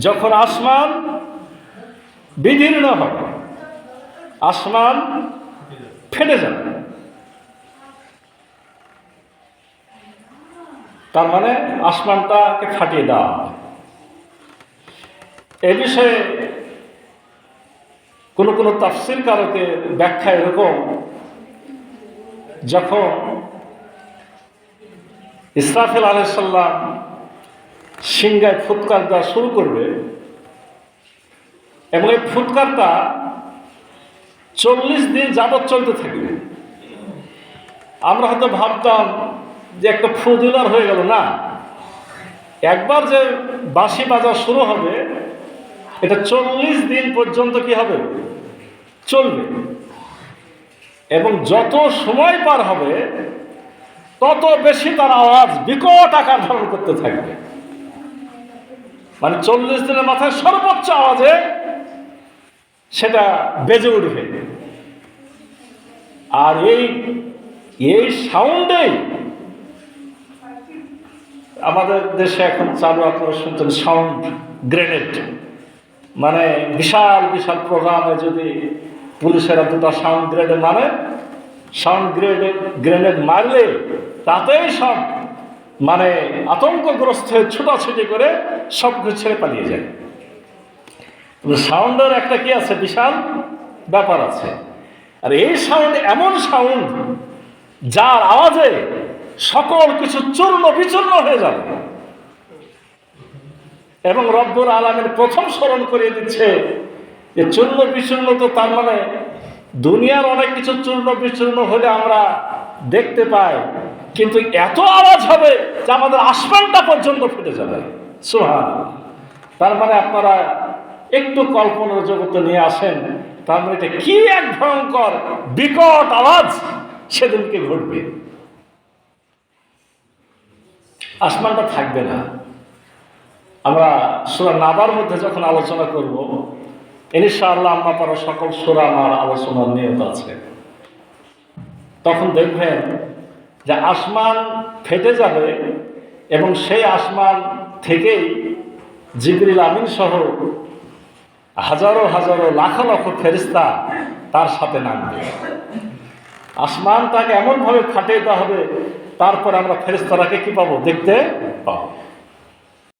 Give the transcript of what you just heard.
যখন আসমান বিদীর্ণ হবে আসমান ফেটে যাবে তার মানে আসমানটাকে ফাটিয়ে দেওয়া এ বিষয়ে কোনো কোনো তাফসির কারকে ব্যাখ্যা এরকম, যখন ইসরাফিল আলাইসাল্লাম সিংগায় ফুৎকার দেওয়া শুরু করবে এবং এই ফুৎকারটা চল্লিশ দিন যাবৎ চলতে থাকবে। আমরা হয়তো ভাবতাম যে একটা ফু দিলার হয়ে গেল। না, একবার যে বাঁশি বাজা শুরু হবে, এটা চল্লিশ দিন পর্যন্ত কি হবে? চলবে। এবং যত সময় পার হবে তত বেশি তার আওয়াজ বিকট আকার ধারণ করতে থাকবে। মানে চল্লিশ দিনের মাথায় সর্বোচ্চ আওয়াজে সেটা বেজে উঠবে। আর এই এই সাউন্ডেই আমাদের দেশে এখন চালু আপনারা শুনছেন সাউন্ড গ্রেনেড। মানে বিশাল বিশাল প্রোগ্রামে যদি পুলিশেরা দুটো সাউন্ড গ্রেনেড মানে সাউন্ড গ্রেনেড গ্রেনেড মারলে তাতেই সব মানে আতঙ্কগ্রস্ত হয়ে ছুটাছুটি করে সব কিছু ছেড়ে পালিয়ে যায়। সাউন্ডের একটা কি আছে? বিশাল ব্যাপার আছে। আর এই সাউন্ড এমন সাউন্ড যার আওয়াজে সকল কিছু চূর্ণ বিচূর্ণ হয়ে যাবে। এবং রব্বুর আলমের প্রথম স্মরণ করিয়ে দিচ্ছে যে চূর্ণ বিচূর্ণ তো তার মানে দুনিয়ার অনেক কিছু চূর্ণ বিচূর্ণ হলে আমরা দেখতে পাই, কিন্তু এত আওয়াজ হবে যে আমাদের আসমানটা পর্যন্ত ফেটে যাবে। সোহান তার মানে আপনারা একটু কল্পনার জগতে নিয়ে আসেন, তার মানে এটা কি এক ভয়ঙ্কর, বিকট আওয়াজ সেদিনকে ঘটবে। আসমানটা থাকবে না। আমরা সুরা নাবার মধ্যে যখন আলোচনা করব ইনশাআল্লাহ আমরা পারো সকল সুরা আমার আলোচনার নিয়ত আছে। তখন দেখবেন যে আসমান ফেটে যাবে এবং সেই আসমান থেকেই জিবরিল আমিন সহ হাজারো হাজারো লাখ লক্ষ ফেরিস্তা তার সাথে নামবে। আসমান তাকে এমনভাবে ফাটিয়ে দেওয়া হবে, তারপর আমরা ফেরিস্তারাকে কি পাবো? দেখতে পাবো।